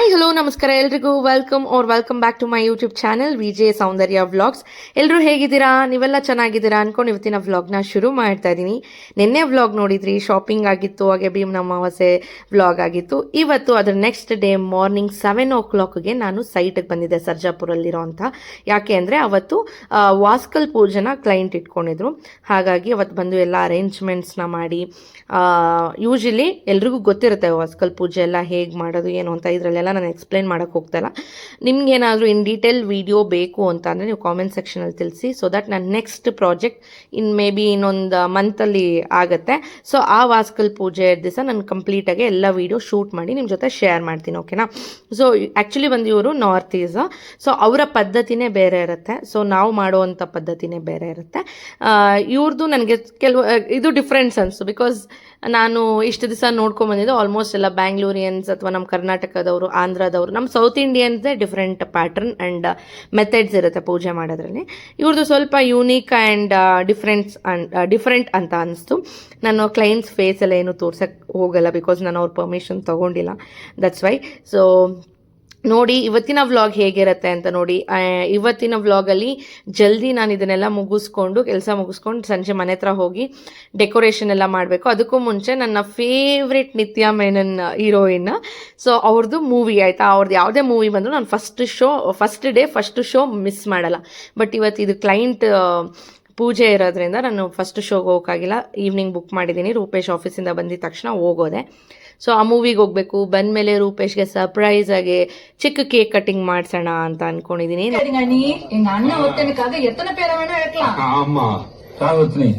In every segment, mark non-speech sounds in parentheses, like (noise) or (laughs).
Hi hello ನಮಸ್ಕಾರ ಎಲ್ರಿಗೂ. Welcome or welcome back to my YouTube channel V J Soundarya vlogs ಎಲ್ಲರೂ ಹೇಗಿದ್ದೀರಾ? ನೀವೆಲ್ಲ ಚೆನ್ನಾಗಿದ್ದೀರಾ ಅನ್ಕೊಂಡು ಇವತ್ತಿನ ವ್ಲಾಗ್ನ ಶುರು ಮಾಡ್ತಾ ಇದ್ದೀನಿ ನಿನ್ನೆ ವ್ಲಾಗ್ ನೋಡಿದ್ರಿ ಶಾಪಿಂಗ್ ಆಗಿತ್ತು, ಹಾಗೆ ಭೀಮ್ ಅಮಾವಾಸ್ಯೆ ವ್ಲಾಗ್ ಆಗಿತ್ತು. ಇವತ್ತು ಅದರ ನೆಕ್ಸ್ಟ್ ಡೇ ಮಾರ್ನಿಂಗ್ ಸೆವೆನ್ ಓ ಕ್ಲಾಕ್ಗೆ ನಾನು ಸೈಟ್ಗೆ ಬಂದಿದ್ದೆ, ಸರ್ಜಾಪುರಲ್ಲಿರೋ ಅಂತ. ಯಾಕೆ ಅಂದರೆ ಅವತ್ತು ವಾಸ್ಕಲ್ ಪೂಜೆನ ಕ್ಲೈಂಟ್ ಇಟ್ಕೊಂಡಿದ್ರು. ಹಾಗಾಗಿ ಅವತ್ತು ಬಂದು ಎಲ್ಲ ಅರೇಂಜ್ಮೆಂಟ್ಸ್ನ ಮಾಡಿ ಯೂಶಲಿ ಎಲ್ರಿಗೂ ಗೊತ್ತಿರುತ್ತೆ ವಾಸ್ಕಲ್ ಪೂಜೆ ಎಲ್ಲ ಹೇಗೆ ಮಾಡೋದು, ಏನು ಅಂತ. ಇದರಲ್ಲೆಲ್ಲ ನಾನು ಎಕ್ಸ್ಪ್ಲೈನ್ ಮಾಡೋಕ್ಕೆ ಹೋಗ್ತಾ ಇಲ್ಲ. ನಿಮ್ಗೇನಾದರೂ ಇನ್ ಡೀಟೇಲ್ ವಿಡಿಯೋ ಬೇಕು ಅಂತ ಅಂದರೆ ನೀವು ಕಾಮೆಂಟ್ ಸೆಕ್ಷನಲ್ಲಿ ತಿಳಿಸಿ ಸೊ ದಟ್ ನನ್ನ next project in maybe ಇನ್ನೊಂದು ಮಂತಲ್ಲಿ ಆಗುತ್ತೆ. ಸೊ ಆ ವಾಸ್ಕಲ್ ಪೂಜೆ ದಿವಸ ನಾನು ಕಂಪ್ಲೀಟಾಗಿ ಎಲ್ಲ ವಿಡಿಯೋ ಶೂಟ್ ಮಾಡಿ ನಿಮ್ಮ ಜೊತೆ ಶೇರ್ ಮಾಡ್ತೀನಿ ಓಕೆನಾ ಸೊ ಆ್ಯಕ್ಚುಲಿ ಬಂದು ಇವರು ನಾರ್ತ್ ಈಸ್ ಸೊ ಅವರ ಪದ್ಧತಿನೇ ಬೇರೆ ಇರುತ್ತೆ. ಸೊ ನಾವು ಮಾಡುವಂಥ ಪದ್ಧತಿನೇ ಬೇರೆ ಇರುತ್ತೆ. ಇವ್ರದ್ದು ನನಗೆ ಕೆಲವು ಇದು ಡಿಫ್ರೆನ್ಸ್ ಅನ್ಸು ಬಿಕಾಸ್ ನಾನು ಇಷ್ಟು ದಿವಸ ನೋಡ್ಕೊಂಬಂದಿದ್ದು ಆಲ್ಮೋಸ್ಟ್ ಎಲ್ಲ ಬ್ಯಾಂಗ್ಳೂರಿಯನ್ಸ್ ಅಥವಾ ನಮ್ಮ ಕರ್ನಾಟಕದವರು ಆಂಧ್ರದವರು. ನಮ್ಮ ಸೌತ್ ಇಂಡಿಯನ್ಸೇ ಡಿಫ್ರೆಂಟ್ ಪ್ಯಾಟರ್ನ್ ಆ್ಯಂಡ್ ಮೆಥಡ್ಸ್ ಇರುತ್ತೆ ಪೂಜೆ ಮಾಡೋದ್ರಲ್ಲಿ. ಇವ್ರದ್ದು ಸ್ವಲ್ಪ unique and differents and different ಅಂತ ಅನಿಸ್ತು. ನಾನು ಕ್ಲೈಂಟ್ಸ್ ಫೇಸ್ ಎಲ್ಲ ಏನು ತೋರ್ಸಕ್ಕೆ ಹೋಗಲ್ಲ ಬಿಕಾಸ್ ನಾನು ಅವ್ರ ಪರ್ಮಿಷನ್ ತೊಗೊಂಡಿಲ್ಲ. ದಟ್ಸ್ ವೈ ಸೊ ನೋಡಿ, ಇವತ್ತಿನ ವ್ಲಾಗ್ ಹೇಗಿರುತ್ತೆ ಅಂತ ನೋಡಿ. ಇವತ್ತಿನ ವ್ಲಾಗಲ್ಲಿ ಜಲ್ದಿ ನಾನು ಇದನ್ನೆಲ್ಲ ಮುಗಿಸ್ಕೊಂಡು, ಕೆಲಸ ಮುಗಿಸ್ಕೊಂಡು ಸಂಜೆ ಮನೆ ಹತ್ರ ಹೋಗಿ ಡೆಕೋರೇಷನ್ ಎಲ್ಲ ಮಾಡಬೇಕು. ಅದಕ್ಕೂ ಮುಂಚೆ ನನ್ನ favourite Nithya Menon heroine so ಅವ್ರದ್ದು ಮೂವಿ ಆಯಿತಾ? ಅವ್ರದ್ದು ಯಾವುದೇ ಮೂವಿ ಬಂದರೂ ನಾನು first show first day first show miss ಮಾಡಲ್ಲ. ಬಟ್ ಇವತ್ತು ಇದು ಕ್ಲೈಂಟ್ ಪೂಜೆ ಇರೋದ್ರಿಂದ ನಾನು ಫಸ್ಟ್ ಶೋಗೆ ಹೋಗೋಕ್ಕಾಗಿಲ್ಲ. ಈವ್ನಿಂಗ್ ಬುಕ್ ಮಾಡಿದ್ದೀನಿ. ರೂಪೇಶ್ ಆಫೀಸಿಂದ ಬಂದಿದ ತಕ್ಷಣ ಹೋಗೋದೆ. ಸೊ ಆ ಮೂವಿಗೆ ಹೋಗಬೇಕು ಬಂದಮೇಲೆ ರೂಪೇಶ್ಗೆ ಸರ್ಪ್ರೈಸ್ ಆಗಿ ಚಿಕ್ಕ ಕೇಕ್ ಕಟಿಂಗ್ ಮಾಡ್ಸೋಣ ಅಂತ ಅನ್ಕೊಂಡಿದ್ದೀನಿ சரிங்க நீ எங்க அண்ணன் ஒருத்தனுக்காக எத்தனை பேரை வேணா வைக்கலாம் ஆமா ராவத்னி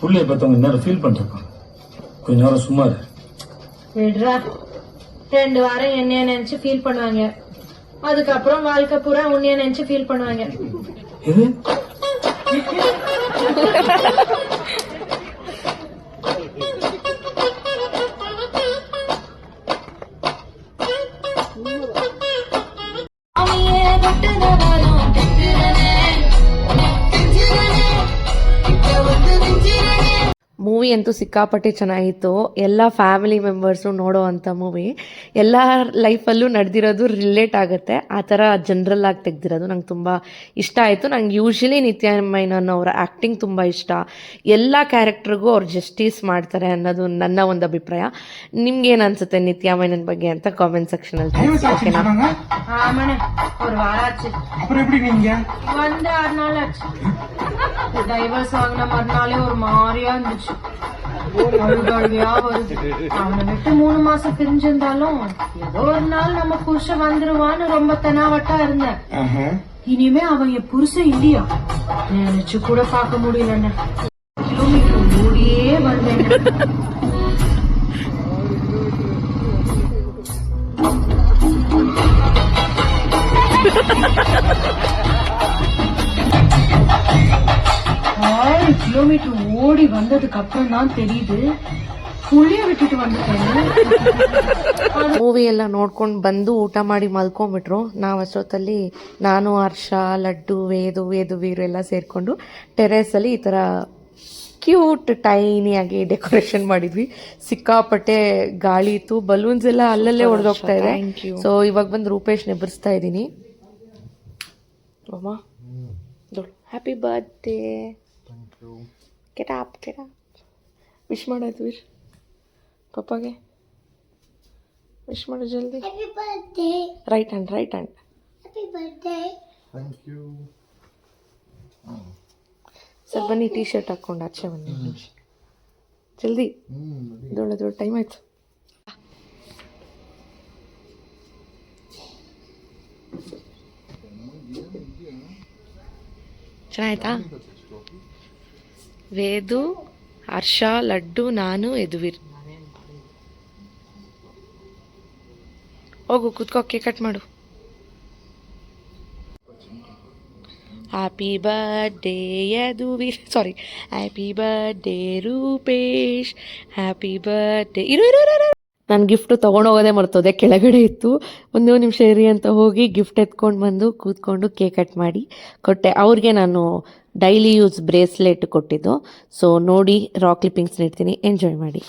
புள்ளைய பத்தவங்க நேரம் ஃபீல் பண்ணிருக்கோம் கொஞ்ச நேரம் சும்மா இரு விடுறா ரெண்டு வாரம் என்னைய நினைச்சு ஃபீல் பண்ணுவாங்க அதுக்கப்புறம் வாழ்க்கை பூரா உன்னைய நினைச்சு ஃபீல் பண்ணுவாங்க எது ಮೂವಿ ಅಂತೂ ಸಿಕ್ಕಾಪಟ್ಟೆ ಚೆನ್ನಾಗಿತ್ತು ಎಲ್ಲ ಫ್ಯಾಮಿಲಿ ಮೆಂಬರ್ಸು ನೋಡೋ ಅಂಥ ಮೂವಿ ಎಲ್ಲ ಲೈಫಲ್ಲೂ ನಡೆದಿರೋದು ರಿಲೇಟ್ ಆಗುತ್ತೆ ಆ ಥರ ಜನರಲ್ ಆಗಿ ತೆಗ್ದಿರೋದು ನಂಗೆ ತುಂಬ ಇಷ್ಟ ಆಯಿತು ನಂಗೆ ಯೂಶ್ವಲಿ ನಿತ್ಯ ಮೈನನ್ ಅವರ ಆ್ಯಕ್ಟಿಂಗ್ ತುಂಬ ಇಷ್ಟ ಎಲ್ಲ ಕ್ಯಾರೆಕ್ಟ್ರಿಗೂ ಅವ್ರು ಜಸ್ಟಿಸ್ ಮಾಡ್ತಾರೆ ಅನ್ನೋದು ನನ್ನ ಒಂದು ಅಭಿಪ್ರಾಯ ನಿಮ್ಗೇನು ಅನ್ಸುತ್ತೆ ನಿತ್ಯ ಮೈನನ್ ಬಗ್ಗೆ ಅಂತ ಕಾಮೆಂಟ್ ಸೆಕ್ಷನಲ್ಲಿ ಓಕೆನಾ ஆமாண்ணே ஒரு வாரம் ஆச்சு அப்புறம் எப்படி நீங்க வந்து ஆறு நாள் ஆச்சு டைவர்ஸ் வாங்கின மறுநாளே ஒரு மாதிரியா இருந்துச்சு அழுகழுகையா வருது அவனை விட்டு மூணு மாசம் பிரிஞ்சிருந்தாலும் ஏதோ ஒரு நாள் நம்ம புருஷன் வந்துருவான்னு ரொம்ப தெனாவட்டா இருந்தேன். இனிமே அவன் என் புருஷன் இல்லையா? நினைச்சு கூட பார்க்க முடியலண்ணே. கிலோமீட்டர் ஓடியே வந்தேன் ஆறு (laughs) கிலோமீட்டர் ஓடி வந்ததுக்கு அப்புறம் தான் தெரியுது புள்ளிய விட்டுட்டு வந்துட்டேன் ಮೂವಿ ಎಲ್ಲ ನೋಡ್ಕೊಂಡು ಬಂದು ಊಟ ಮಾಡಿ ಮಲ್ಕೊಂಬಿಟ್ರು ನಾವು ಅಷ್ಟೊತ್ತಲ್ಲಿ ನಾನು ಹರ್ಷ ಲಡ್ಡು ವೇದು ವೇದು ವೀರು ಎಲ್ಲ ಸೇರಿಕೊಂಡು ಟೆರೇಸಲ್ಲಿ ಈ ಥರ ಕ್ಯೂಟ್ ಟೈನಿಯಾಗಿ ಡೆಕೋರೇಷನ್ ಮಾಡಿದ್ವಿ ಸಿಕ್ಕಾಪಟ್ಟೆ ಗಾಳಿ ಇತ್ತು ಬಲೂನ್ಸ್ ಎಲ್ಲ ಅಲ್ಲಲ್ಲೇ ಹೊಡೆದೋಗ್ತಾ ಇದೆ ಸೊ ಇವಾಗ ಬಂದು ರೂಪೇಶ್ ನೆಬರ್ಸ್ತಾ ಇದ್ದೀನಿ ಹ್ಯಾಪಿ ಬರ್ತ್ಡೇ ಕೆಟ ಅಪ್ ಕೆಟ ವಿಶ್ ಮಾಡೋದು ವೀರ್ ಪಪ್ಪಾಗೆ ವಿಶ್ ಮಾಡು ಜಲ್ದಿ right hand right hand sir ಬನ್ನಿ ಟೀ ಶರ್ಟ್ ಹಾಕೊಂಡು ಆಚೆ ಬನ್ನಿ. ಒಂದ್ ನಿಮಿಷ ಜಲ್ದಿ ದೊಡ್ಡ ದೊಡ್ಡ ಟೈಮ್ ಆಯ್ತು. ಚೆನ್ನಾಯ್ತಾ ವೇದು ಹರ್ಷ ಲಡ್ಡು ನಾನು ಯದುವೀರ್. ಹೋಗು ಕೇಕ್ ಕಟ್ ಮಾಡು. Happy birthday Yaduveer. Sorry happy birthday Rupesh. Happy birthday ಇರು ಇರು ಇರು, ಇರು. ನಾನು ಗಿಫ್ಟ್ ತೊಗೊಂಡೋಗೋದೇ ಮರ್ತೋದೆ ಕೆಳಗಡೆ ಇತ್ತು. ಒಂದು ನಿಮಿಷ ಇರಿ ಅಂತ ಹೋಗಿ ಗಿಫ್ಟ್ ಎತ್ಕೊಂಡು ಬಂದು ಕೂತ್ಕೊಂಡು ಕೇಕ್ ಕಟ್ ಮಾಡಿ ಕೊಟ್ಟೆ. ಅವ್ರಿಗೆ ನಾನು ಡೈಲಿ ಯೂಸ್ ಬ್ರೇಸ್ಲೆಟ್ ಕೊಟ್ಟಿದ್ದು. ಸೊ ನೋಡಿ ರಾಕ್ ಕ್ಲಿಪ್ಪಿಂಗ್ಸ್ ನೀಡ್ತೀನಿ. ಎಂಜಾಯ್ ಮಾಡಿ.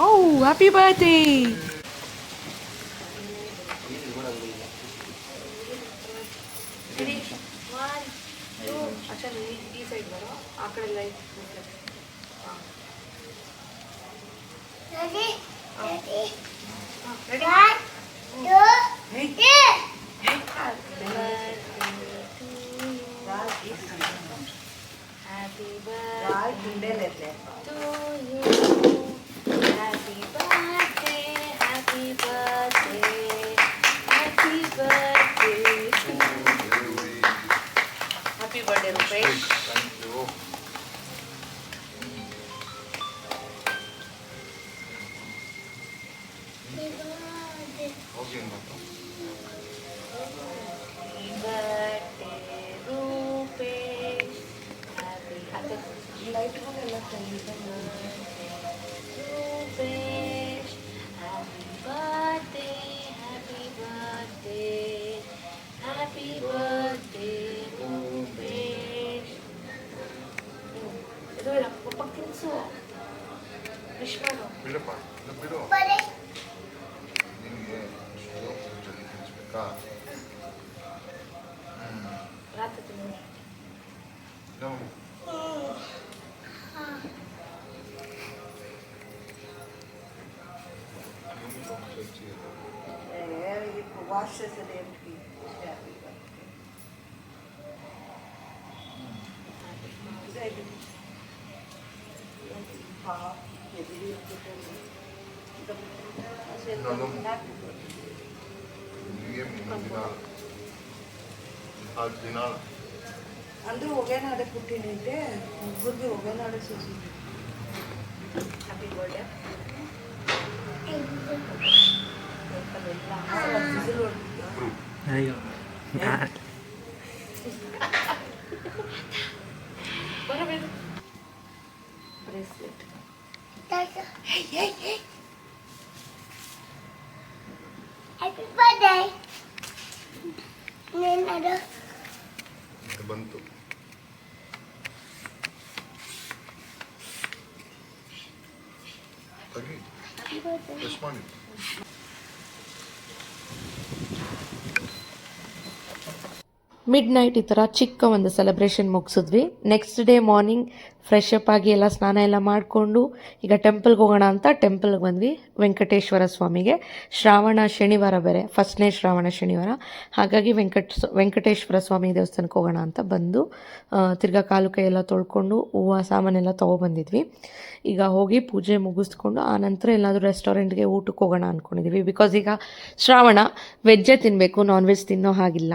ಓ ಹ್ಯಾಪಿ ಬರ್ತ್ಡೇ ಈ ಸೈಡ್ ಬರೋ ಆ to you. ವಿಶ್ ಮಾಡು Nalong ये बिना आज बिना अंदर हो गया ना अरे पुट्टी नहीं थे मुझे भी हो गया ना अरे सोची happy Agreed. Happy birthday. This morning. Midnight ಈ ಥರ ಚಿಕ್ಕ ಒಂದು celebration ಮುಗಿಸಿದ್ವಿ. Next day morning fresh up ಆಗಿ ಎಲ್ಲ ಸ್ನಾನ ಎಲ್ಲ ಮಾಡಿಕೊಂಡು ಈಗ ಟೆಂಪಲ್ಗೆ ಹೋಗೋಣ ಅಂತ ಟೆಂಪಲ್ಗೆ ಬಂದ್ವಿ ವೆಂಕಟೇಶ್ವರ ಸ್ವಾಮಿಗೆ. ಶ್ರಾವಣ ಶನಿವಾರ ಬೇರೆ ಫಸ್ಟ್ನೇ ಶ್ರಾವಣ ಶನಿವಾರ. ಹಾಗಾಗಿ ವೆಂಕಟ ವೆಂಕಟೇಶ್ವರ ಸ್ವಾಮಿ ದೇವಸ್ಥಾನಕ್ಕೆ ಹೋಗೋಣ ಅಂತ ಬಂದು ತಿರ್ಗಾ ಕಾಲು ಎಲ್ಲ ತೊಳ್ಕೊಂಡು ಹೂವು ಸಾಮಾನೆಲ್ಲ ತೊಗೊಬಂದಿದ್ವಿ ಈಗ ಹೋಗಿ ಪೂಜೆ ಮುಗಿಸ್ಕೊಂಡು, ಆ ನಂತರ ಎಲ್ಲಾದರೂ ರೆಸ್ಟೋರೆಂಟ್ಗೆ ಊಟಕ್ಕೆ ಹೋಗೋಣ ಅಂದ್ಕೊಂಡಿದ್ದೀವಿ ಬಿಕಾಸ್ ಈಗ ಶ್ರಾವಣ ವೆಜ್ಜೇ ತಿನ್ನಬೇಕು ನಾನ್ ವೆಜ್ ತಿನ್ನೋ ಹಾಗಿಲ್ಲ.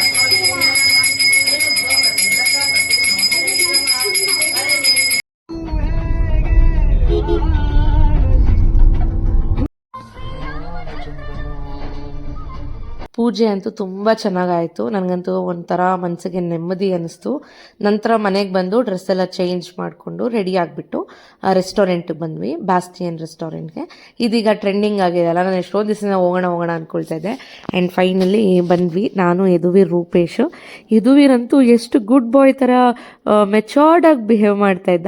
ಪೂಜೆ ಅಂತೂ ತುಂಬ ಚೆನ್ನಾಗಾಯಿತು. ನನಗಂತೂ ಒಂಥರ ಮನಸ್ಸಿಗೆ ನೆಮ್ಮದಿ ಅನ್ನಿಸ್ತು ನಂತರ ಮನೆಗೆ ಬಂದು ಡ್ರೆಸ್ ಎಲ್ಲ ಚೇಂಜ್ ಮಾಡಿಕೊಂಡು ರೆಡಿ ಆಗಿಬಿಟ್ಟು ರೆಸ್ಟೋರೆಂಟ್ಗೆ ಬಂದ್ವಿ ಬ್ಯಾಸ್ಟಿಯನ್ ರೆಸ್ಟೋರೆಂಟ್ಗೆ ಇದೀಗ ಟ್ರೆಂಡಿಂಗ್ ಆಗಿದೆ ಅಲ್ಲ, ನಾನು ಎಷ್ಟೋ ದಿವಸ ಹೋಗೋಣ ಹೋಗೋಣ ಅಂದ್ಕೊಳ್ತಾ ಇದ್ದೆ. ಆ್ಯಂಡ್ ಫೈನಲಿ ಬಂದ್ವಿ. ನಾನು, ಯದುವೀರ್, ರೂಪೇಶ್. ಯದುವೀರ್ ಅಂತೂ ಎಷ್ಟು ಗುಡ್ ಬಾಯ್ ಥರ ಮೆಚೋರ್ಡಾಗಿ ಬಿಹೇವ್ ಮಾಡ್ತಾ ಇದ್ದ.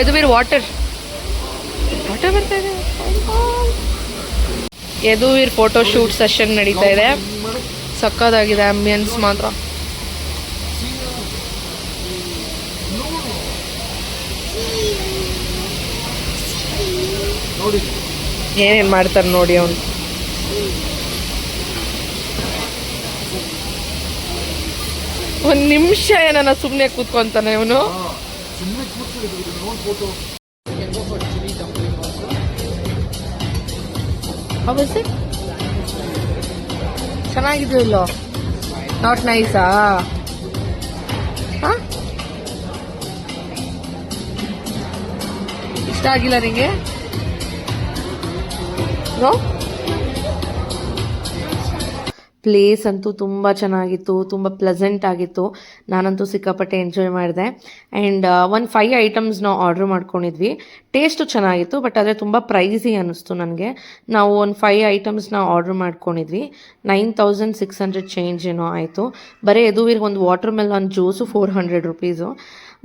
ಯದುವೀರ್ ವಾಟರ್ ವಾಟರ್ ಬರ್ತಾ ಇದೆ. ಯದುವೀರ್ ಫೋಟೋ ಶೂಟ್ ಸೆಷನ್ ನಡೀತಾ ಇದೆ. ಸಕ್ಕದಾಗಿದೆ ಆಂಬಿಯನ್ಸ್ ಮಾತ್ರ. ಏನೇನು ಮಾಡ್ತಾರೆ ನೋಡಿ ಅವನು. ಒಂದು ನಿಮಿಷ ಏನನ್ನ ಸುಮ್ಮನೆ ಕೂತ್ಕೊಂತಾನೆ ಇವನು ಹೌದು ಚೆನ್ನಾಗಿದೆಯೋ ಇಲ್ಲೋ? ನಾಟ್ ನೈಸಾ ಇಷ್ಟ ಆಗಿಲ್ಲ ನಿಂಗೆ? ಪ್ಲೇಸ್ ಅಂತೂ ತುಂಬ ಚೆನ್ನಾಗಿತ್ತು, ತುಂಬ ಪ್ಲೆಸೆಂಟ್ ಆಗಿತ್ತು. ನಾನಂತೂ ಸಿಕ್ಕಾಪಟ್ಟೆ ಎಂಜಾಯ್ ಮಾಡಿದೆ. ಆ್ಯಂಡ್ ಒಂದು ಫೈವ್ ಐಟಮ್ಸ್ ನಾವು ಆರ್ಡ್ರ್ ಮಾಡ್ಕೊಂಡಿದ್ವಿ. ಟೇಸ್ಟು ಚೆನ್ನಾಗಿತ್ತು ಬಟ್ ಆದರೆ ತುಂಬ ಪ್ರೈಸಿ ಅನ್ನಿಸ್ತು ನನಗೆ. ನಾವು ಒಂದು ಫೈವ್ ಐಟಮ್ಸ್ನ ಆರ್ಡ್ರ್ ಮಾಡ್ಕೊಂಡಿದ್ವಿ. Nine thousand six hundred change ಏನೋ ಆಯಿತು. ಬರೀ ಎದುವಿರ್ಗೆ ಒಂದು watermelon juice four hundred rupees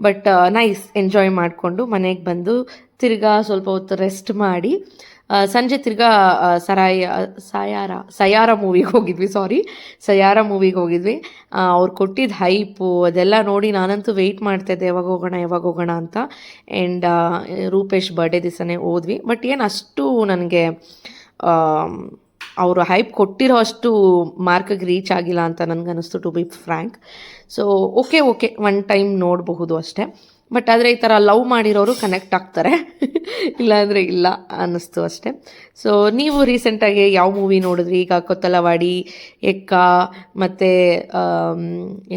but nice enjoy ಮಾಡಿಕೊಂಡು ಮನೆಗೆ ಬಂದು ತಿರ್ಗಾ ಸ್ವಲ್ಪ ಹೊತ್ತು ರೆಸ್ಟ್ ಮಾಡಿ ಸಂಜೆ ತಿರ್ಗಾ ಸರಾಯ ಸಯಾರ ಸಯಾರ ಮೂವಿಗೆ ಹೋಗಿದ್ವಿ ಸಾರಿ ಸಯಾರ ಮೂವಿಗೆ ಹೋಗಿದ್ವಿ. ಅವ್ರು ಕೊಟ್ಟಿದ್ದ ಹೈಪು ಅದೆಲ್ಲ ನೋಡಿ ನಾನಂತೂ ವೆಯ್ಟ್ ಮಾಡ್ತಾಯಿದ್ದೆ ಯಾವಾಗ ಹೋಗೋಣ ಯಾವಾಗ ಹೋಗೋಣ ಅಂತ. ಆ್ಯಂಡ್ ರೂಪೇಶ್ ಬರ್ಡೇ ದಿವಸನೇ ಹೋದ್ವಿ. ಬಟ್ ಏನು ಅಷ್ಟು ನನಗೆ ಅವರು ಹೈಪ್ ಕೊಟ್ಟಿರೋ ಅಷ್ಟು ಮಾರ್ಕಿಗೆ ರೀಚ್ ಆಗಿಲ್ಲ ಅಂತ ನನಗನ್ನಿಸ್ತು to be frank so okay okay one time ನೋಡಬಹುದು ಅಷ್ಟೇ. ಬಟ್ ಆದರೆ ಈ ಥರ ಲವ್ ಮಾಡಿರೋರು ಕನೆಕ್ಟ್ ಆಗ್ತಾರೆ. (laughs) ಇಲ್ಲಾಂದರೆ ಇಲ್ಲ ಅನ್ನಿಸ್ತು ಅಷ್ಟೇ. ಸೊ ನೀವು ರೀಸೆಂಟಾಗಿ ಯಾವ ಮೂವಿ ನೋಡಿದ್ರಿ? ಈಗ ಕೊತ್ತಲವಾಡಿ, ಎಕ್ಕ, ಮತ್ತು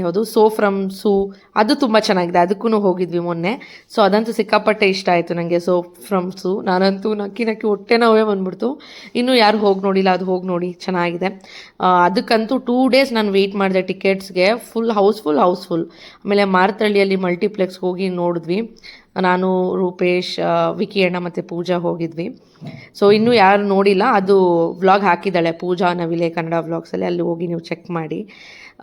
ಯಾವುದು? ಸೋ ಫ್ರಮ್ ಸೂ ಅದು ತುಂಬ ಚೆನ್ನಾಗಿದೆ. ಅದಕ್ಕೂ ಹೋಗಿದ್ವಿ ಮೊನ್ನೆ. ಸೊ ಅದಂತೂ ಸಿಕ್ಕಾಪಟ್ಟೆ ಇಷ್ಟ ಆಯಿತು ನನಗೆ ಸೋ ಫ್ರಮ್ ಸೂ ನಾನಂತೂ ನಕ್ಕಿ ನಕ್ಕಿ ಹೊಟ್ಟೆ ನೋವೇ ಬಂದ್ಬಿಡ್ತು. ಇನ್ನೂ ಯಾರು ಹೋಗಿ ನೋಡಿಲ್ಲ, ಅದು ಹೋಗಿ ನೋಡಿ. ಚೆನ್ನಾಗಿದೆ. ಅದಕ್ಕಂತೂ ಟೂ ಡೇಸ್ ನಾನು ವೆಯ್ಟ್ ಮಾಡಿದೆ ಟಿಕೆಟ್ಸ್ಗೆ ಫುಲ್ ಹೌಸ್ಫುಲ್ ಹೌಸ್ಫುಲ್ ಆಮೇಲೆ ಮಾರ್ತಳ್ಳಿಯಲ್ಲಿ ಮಲ್ಟಿಪ್ಲೆಕ್ಸ್ ಹೋಗಿ ನೋಡಿದ್ವಿ. ನಾನು, ರೂಪೇಶ್ ವಿಕಿ ಅಣ್ಣ ಮತ್ತು ಪೂಜಾ ಹೋಗಿದ್ವಿ. ಸೊ ಇನ್ನೂ ಯಾರು ನೋಡಿಲ್ಲ. ಅದು ವ್ಲಾಗ್ ಹಾಕಿದ್ದಾಳೆ ಪೂಜಾ ನವಿಲೆ ಕನ್ನಡ ವ್ಲಾಗ್ಸಲ್ಲಿ ಅಲ್ಲಿ. ಹೋಗಿ ನೀವು ಚೆಕ್ ಮಾಡಿ.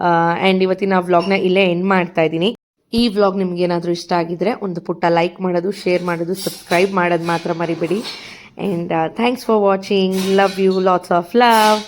ಆ್ಯಂಡ್ ಇವತ್ತಿನ ವ್ಲಾಗ್ನ ಇಲ್ಲೇ ಎಂಡ್ ಮಾಡ್ತಾ ಇದ್ದೀನಿ. ಈ ವ್ಲಾಗ್ ನಿಮಗೇನಾದರೂ ಇಷ್ಟ ಆಗಿದ್ರೆ ಒಂದು ಪುಟ್ಟ ಲೈಕ್ ಮಾಡೋದು ಶೇರ್ ಮಾಡೋದು ಸಬ್ಸ್ಕ್ರೈಬ್ ಮಾಡೋದು ಮಾತ್ರ ಮರಿಬೇಡಿ. And thanks for watching love you lots of love